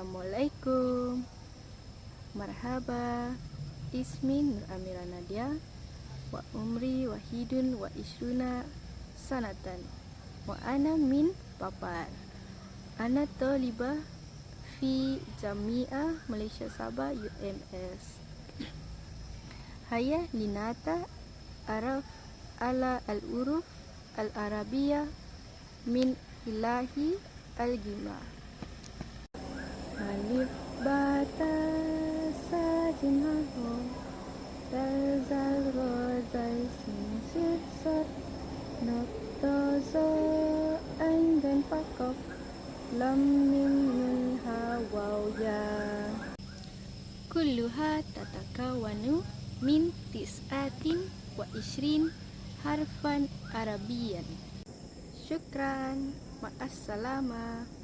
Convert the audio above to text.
Assalamualaikum. Marhaba. Ismi Nur Amira Nadia. Wa umri wahidun wa ishruna sanatan. Wa ana min Papar. Ana talibah fi Jamiah Malaysia Sabah UMS. Hayah linata araf ala al-uruf al-arabiyah min ilahi al-gimah. Alif bata sajin Dazal rozal sin sit sot. Nokta zo dan fakof Lam mim nun ha waw ya. Kulluha tatakawanu min tis'atin wa ishrin harfan arabiyan. Syukran. Ma'assalamah